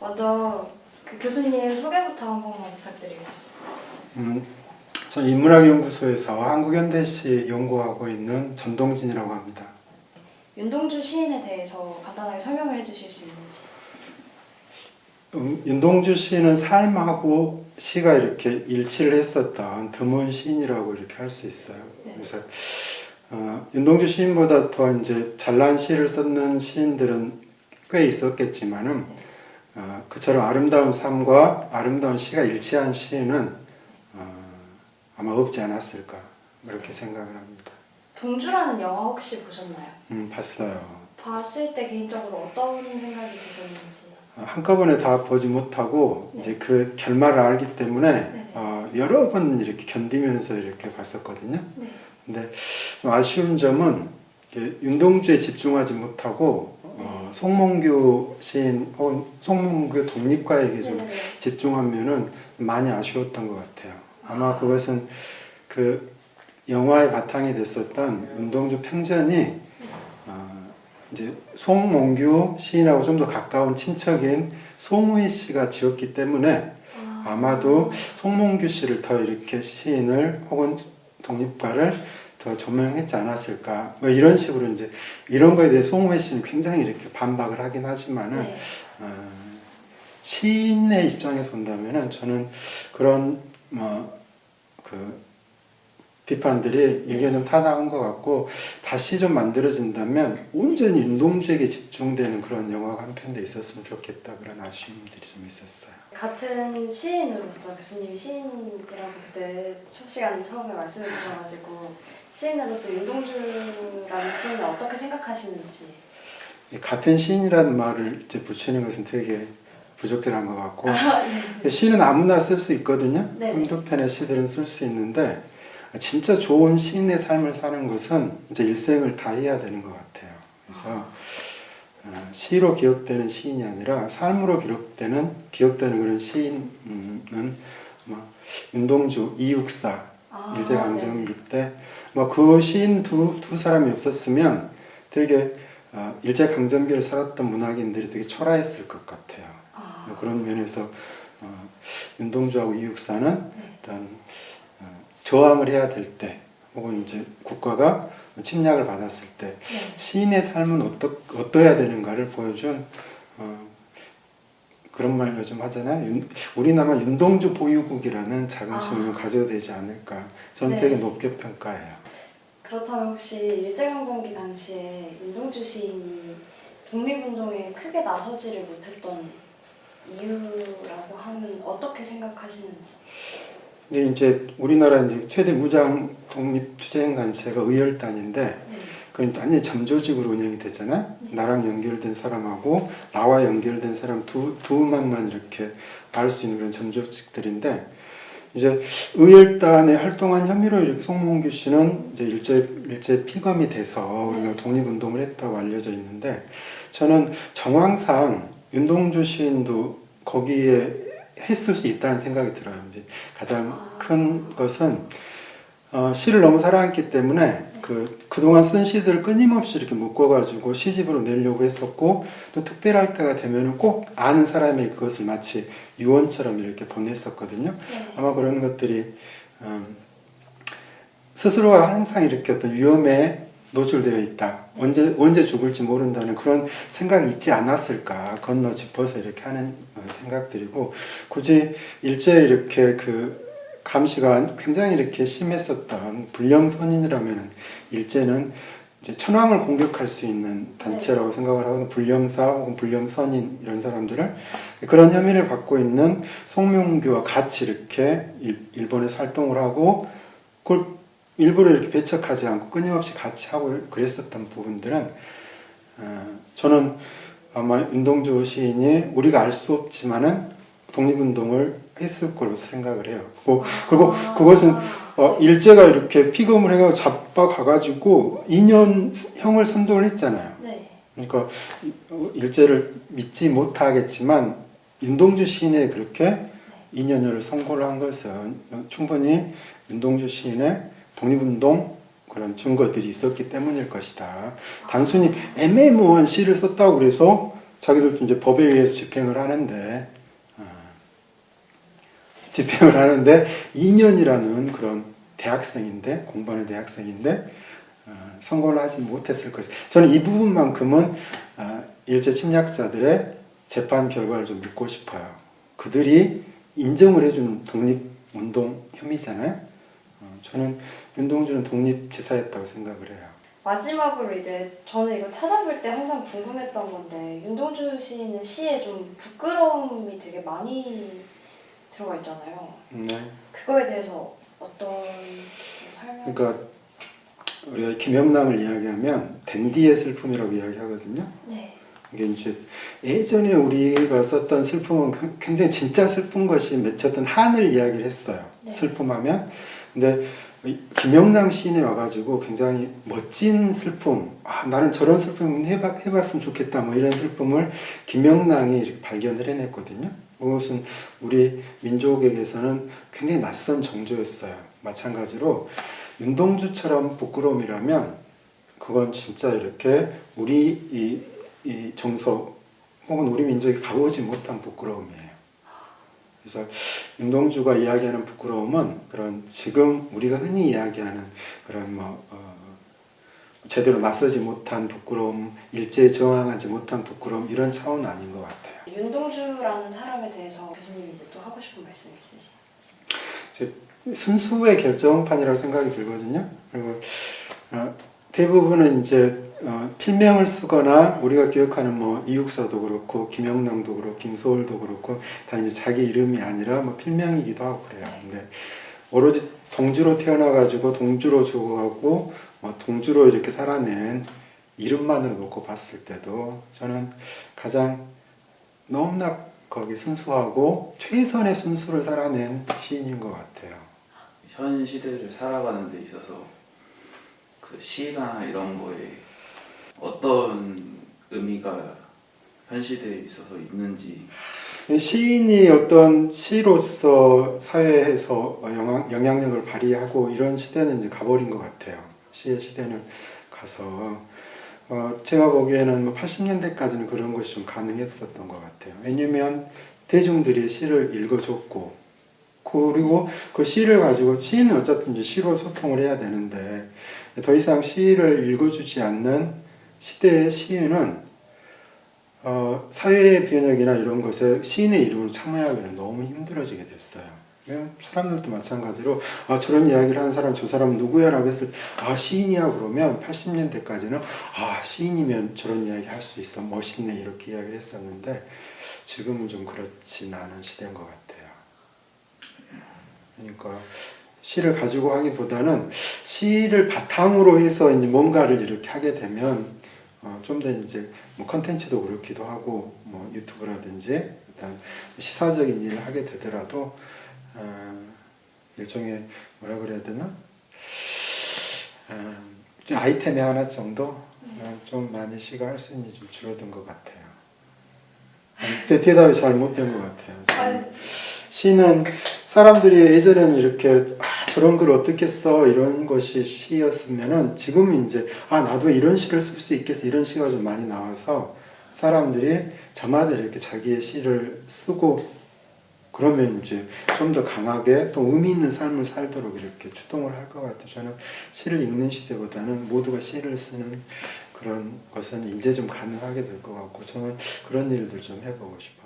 먼저 그 교수님 소개부터 한 번만 부탁드리겠습니다. 음, 전 인문학연구소에서 한국현대시 연구하고 있는 전동진이라고 합니다. 윤동주 시인에 대해서 간단하게 설명을 해주실 수 있는지. 음, 윤동주 시인은 삶하고 시가 이렇게 일치를 했었던 드문 시인이라고 이렇게 할 수 있어요. 네. 그래서 어, 윤동주 시인보다 더 이제 잘난 시를 썼는 시인들은 꽤 있었겠지만은 어, 그처럼 아름다운 삶과 아름다운 시가 일치한 시인은 어, 아마 없지 않았을까 그렇게 생각을 합니다. 동주라는 영화 혹시 보셨나요? 음, 봤어요. 봤을 때 개인적으로 어떤 생각이 드셨는지. 어, 한꺼번에 다 보지 못하고 네. 이제 그 결말을 알기 때문에 네네. 어, 여러 번 이렇게 견디면서 이렇게 봤었거든요. 네. 근데 좀 아쉬운 점은 윤동주에 집중하지 못하고 어, 송몽규 시인 혹은 송몽규 독립가에게 좀 네네네. 집중하면은 많이 아쉬웠던 것 같아요. 아마 그것은 그 영화의 바탕이 됐었던 윤동주 평전이 어, 이제 송몽규 시인하고 좀 더 가까운 친척인 송우희 씨가 지었기 때문에 아, 아마도 송몽규 씨를 더 이렇게 시인을 혹은 독립가를 더 조명했지 않았을까 뭐 이런 식으로 이제 이런 거에 대해 송우혜 씨는 굉장히 이렇게 반박을 하긴 하지만은 네. 어, 시인의 입장에서 본다면은 저는 그런 뭐그 비판들이 일견 좀 타당한 것 같고 다시 좀 만들어진다면 온전히 윤동주에게 집중되는 그런 영화가 한 편 더 있었으면 좋겠다 그런 아쉬움들이 좀 있었어요. 같은 시인으로서 교수님이 시인이라고 그때 첫 시간 처음에 말씀해 주셔가지고 시인으로서 윤동주라는 시인을 어떻게 생각하시는지. 이 같은 시인이라는 말을 이제 붙이는 것은 되게 부적절한 것 같고 아, 네. 시는 아무나 쓸 수 있거든요. 한두 편의 시들은 쓸 수 있는데 진짜 좋은 시인의 삶을 사는 것은 이제 일생을 다 해야 되는 것 같아요. 그래서 어, 시로 기억되는 시인이 아니라 삶으로 기록되는 기억되는 그런 시인은 뭐 윤동주, 이육사, 아, 일제강점기 때뭐 그 시인 두, 두 사람이 없었으면 되게 어, 일제강점기를 살았던 문학인들이 되게 초라했을 것 같아요. 아, 뭐 그런 면에서 어, 윤동주하고 이육사는 네. 어, 저항을 해야 될 때 혹은 이제 국가가 침략을 받았을 때 네. 시인의 삶은 어떠, 어떠해야 되는가를 보여준 어, 그런 말 요즘 하잖아요. 윤, 우리나라 윤동주 보유국이라는 자긍심을 아. 가져야 되지 않을까. 저는 네. 되게 높게 평가해요. 그렇다면 혹시 일제강점기 당시에 윤동주 시인이 독립운동에 크게 나서지를 못했던 이유라고 하면 어떻게 생각하시는지? 근데 이제 우리나라 이제 최대 무장 독립 투쟁 단체가 의열단인데 네. 그건 완전히 점조직으로 운영이 되잖아요. 나랑 연결된 사람하고 나와 연결된 사람 두, 두 음악만 이렇게 알 수 있는 그런 점조직들인데 이제 의열단에 활동한 혐의로 이렇게 송몽규 씨는 이제 일제 일제 피검이 돼서 우리가 독립운동을 했다고 알려져 있는데 저는 정황상 윤동주 시인도 거기에 했을 수 있다는 생각이 들어요. 이제 가장 큰 것은 어, 시를 너무 사랑했기 때문에 그 그동안 쓴 시들을 끊임없이 이렇게 묶어가지고 시집으로 내려고 했었고 또 특별할 때가 되면은 꼭 아는 사람이 그것을 마치 유언처럼 이렇게 보냈었거든요. 네. 아마 그런 것들이 음, 스스로가 항상 이렇게 어떤 위험에 노출되어 있다. 언제 언제 죽을지 모른다는 그런 생각이 있지 않았을까. 건너 짚어서 이렇게 하는 어, 생각들이고 굳이 일제 이렇게 그 감시가 굉장히 이렇게 심했었던 불령선인이라면은 일제는 이제 천황을 공격할 수 있는 단체라고 생각을 하고 불령사 혹은 불령선인 이런 사람들을. 그런 혐의를 받고 있는 송명규와 같이 이렇게 일- 일본에서 활동을 하고 그걸 일부러 이렇게 배척하지 않고 끊임없이 같이 하고 그랬었던 부분들은 어, 저는 아마 윤동주 시인이 우리가 알 수 없지만은 독립운동을 했을 거로 생각을 해요. 그리고, 그리고 그것은 어, 일제가 이렇게 피검을 해가지고 잡아가가지고 2년 형을 선도를 했잖아요. 네. 그러니까 일제를 믿지 못하겠지만 윤동주 시인의 그렇게 2년여를 선고를 한 것은 충분히 윤동주 시인의 독립운동 그런 증거들이 있었기 때문일 것이다. 단순히 애매모호한 시를 썼다고 그래서 자기들도 이제 법에 의해서 집행을 하는데 어, 집행을 하는데 2년이라는 그런 대학생인데 공부하는 대학생인데 어, 선고를 하지 못했을 것이 저는 이 부분만큼은 어, 일제 침략자들의 재판 결과를 좀 믿고 싶어요. 그들이 인정을 해준 독립운동 혐의잖아요. 어, 저는 윤동주는 독립지사였다고 생각을 해요. 마지막으로 이제 저는 이거 찾아볼 때 항상 궁금했던 건데 윤동주 시인은 시에 좀 부끄러움이 되게 많이 들어가 있잖아요. 네. 그거에 대해서 어떤 설명? 그러니까 우리가 김영남을 이야기하면 댄디의 슬픔이라고 이야기하거든요. 네. 이게 이제 예전에 우리가 썼던 슬픔은 그 굉장히 진짜 슬픈 것이 맺혔던 한을 이야기를 했어요. 네. 슬픔하면. 근데 이 김영남 시인이 와가지고 굉장히 멋진 슬픔, 아, 나는 저런 슬픔 해봤, 해봤으면 좋겠다, 뭐 이런 슬픔을 이렇게 발견을 해냈거든요. 그것은 우리 민족에게서는 굉장히 낯선 정조였어요. 마찬가지로 윤동주처럼 부끄러움이라면 그건 진짜 이렇게 우리 이, 이 정서 혹은 우리 민족이 가보지 못한 부끄러움이에요. 그래서 윤동주가 이야기하는 부끄러움은 그런 지금 우리가 흔히 이야기하는 그런 뭐 어, 제대로 나서지 못한 부끄러움, 일제에 저항하지 못한 부끄러움 이런 차원은 아닌 것 같아요. 윤동주라는 사람에 대해서 교수님이 이제 또 하고 싶은 말씀 있으시죠? 순수의 결정판이라고 생각이 들거든요. 그리고 어, 대부분은 이제 어, 필명을 쓰거나 우리가 기억하는 뭐 이육사도 그렇고 김영남도 그렇고 김소월도 그렇고 다 이제 자기 이름이 아니라 뭐 필명이기도 하고 그래요. 근데 오로지 동주로 태어나가지고 동주로 죽어가고 뭐 동주로 이렇게 살아낸 이름만으로 놓고 봤을 때도 저는 가장 너무나 거기 순수하고 최선의 순수를 살아낸 시인인 것 같아요. 현 시대를 살아가는 데 있어서 그 시나 이런 거에 어떤 의미가 현 시대에 있어서 있는지 시인이 어떤 시로서 사회에서 영향, 영향력을 발휘하고 이런 시대는 이제 가버린 것 같아요. 시의 시대는 가서 어, 제가 보기에는 뭐 80년대까지는 그런 것이 좀 가능했었던 것 같아요. 왜냐면 대중들이 시를 읽어줬고 그리고 그 시를 가지고 시인은 어쨌든 이제 시로 소통을 해야 되는데 더 이상 시를 읽어주지 않는 시대의 시인은 어, 사회의 변혁이나 이런 것에 시인의 이름을 참여하기는 너무 힘들어지게 됐어요. 사람들도 마찬가지로 아 저런 이야기를 하는 사람 저 사람 누구야 라고 했을 때아 시인이야 그러면 80년대까지는 아 시인이면 저런 이야기 할 수 있어 멋있네 이렇게 이야기를 했었는데 지금은 좀 그렇진 않은 시대인 것 같아요. 그러니까 시를 가지고 하기보다는 시를 바탕으로 해서 이제 뭔가를 이렇게 하게 되면 어, 좀 더 이제 뭐 컨텐츠도 그렇기도 하고 뭐 유튜브라든지 일단 시사적인 일을 하게 되더라도 어, 일종의 뭐라 그래야 되나 어, 좀 아이템의 하나 정도 어, 좀 많이 시가 할 수 있는 좀 줄어든 것 같아요. 제 대답이 잘 못된 것 같아요. 시는 사람들이 예전에는 이렇게 아, 저런 글 어떻게 써 이런 것이 시였으면은 지금은 이제 아 나도 이런 시를 쓸 수 있겠어 이런 시가 좀 많이 나와서 사람들이 저마다 이렇게 자기의 시를 쓰고 그러면 이제 좀 더 강하게 또 의미 있는 삶을 살도록 이렇게 추동을 할 것 같아요. 저는 시를 읽는 시대보다는 모두가 시를 쓰는 그런 것은 이제 좀 가능하게 될 것 같고 저는 그런 일들 좀 해보고 싶어요.